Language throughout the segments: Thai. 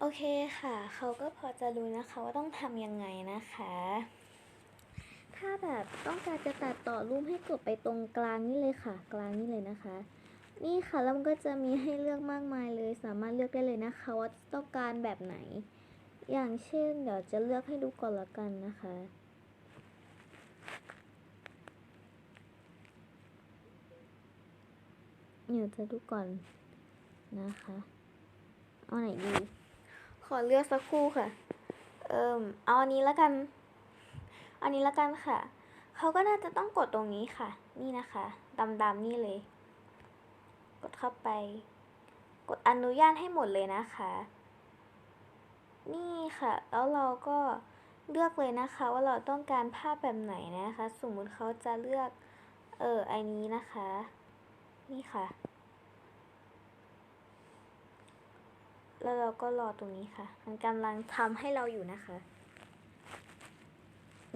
โอเคค่ะ เขาก็พอจะรู้นะคะว่าต้องทำยังไงนะคะ ถ้าแบบต้องการจะตัดต่อรูปให้กดไปตรงกลางนี่เลยค่ะ กลางนี่เลยนะคะ นี่ค่ะแล้วมันก็จะมีให้เลือกมากมายเลย สามารถเลือกได้เลยนะคะว่าต้องการแบบไหน อย่างเช่น เดี๋ยวจะเลือกให้ดูก่อนละกันนะคะเดี๋ยวจะดูก่อนนะคะ เอาไหนดี ขอเลือกสักคู่ค่ะ เอิมเอาอันนี้ละกัน อันนี้ละกันค่ะ เขาก็น่าจะต้องกดตรงนี้ค่ะ นี่นะคะดำๆนี่เลย กดเข้าไป กดอนุญาตให้หมดเลยนะคะ นี่ค่ะ แล้วเราก็เลือกเลยนะคะ ว่าเราต้องการภาพแบบไหนนะคะ สมมุติเขาจะเลือก เอออันนี้นะคะ นี่ค่ะ แล้วเราก็รอตรงนี้ค่ะ มันกำลังทำให้เราอยู่นะคะ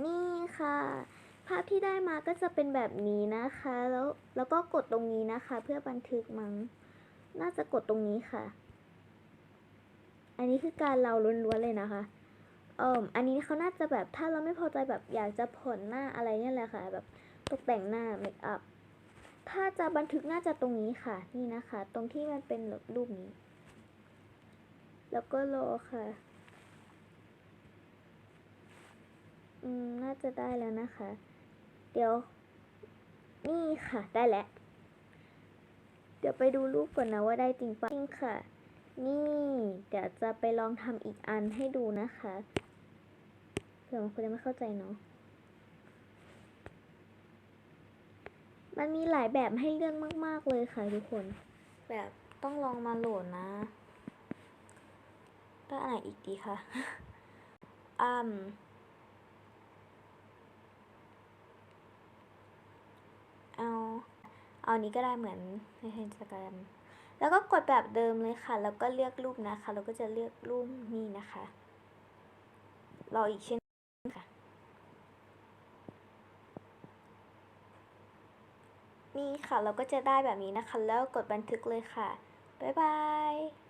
นี่ค่ะ ภาพที่ได้มาก็จะเป็นแบบนี้นะคะ แล้วแล้วก็กดตรงนี้นะคะ เพื่อบันทึกมั้ง น่าจะกดตรงนี้ค่ะ อันนี้คือการเราล้วนๆเลยนะคะเอ่ออันนี้เขาน่าจะแบบถ้าเราไม่พอใจแบบอยากจะผ่อนหน้าอะไรเนี่ยแหละค่ะ แบบตกแต่งหน้าเมคอัพ ถ้าจะบันทึกน่าจะตรงนี้ค่ะ นี่นะคะ ตรงที่มันเป็นรูปนี้ แล้วก็รอค่ะ อืม น่าจะได้แล้วนะคะ เดี๋ยว นี่ค่ะได้แล้ว เดี๋ยวไปดูรูปก่อนนะว่าได้จริงปะจริงค่ะ นี่ เดี๋ยวจะไปลองทำอีกอันให้ดูนะคะเผื่อบางคนยังไม่เข้าใจเนาะมันมีหลายแบบให้เลือกมาก ๆ เลยค่ะทุกคน แบบต้องลองมาโหลดนะ ก็อันไหนอีกดีคะอืมเอา เอานี้ก็ได้เหมือนในอินสตาแกรมแล้วก็กดแบบเดิมเลยค่ะ แล้วก็เลือกรูปนะคะ เราก็จะเลือกรูปนี้นะคะ รออีกเช่นค่ะ นี่ค่ะ เราก็จะได้แบบนี้นะคะ แล้วกดบันทึกเลยค่ะ บ๊ายบาย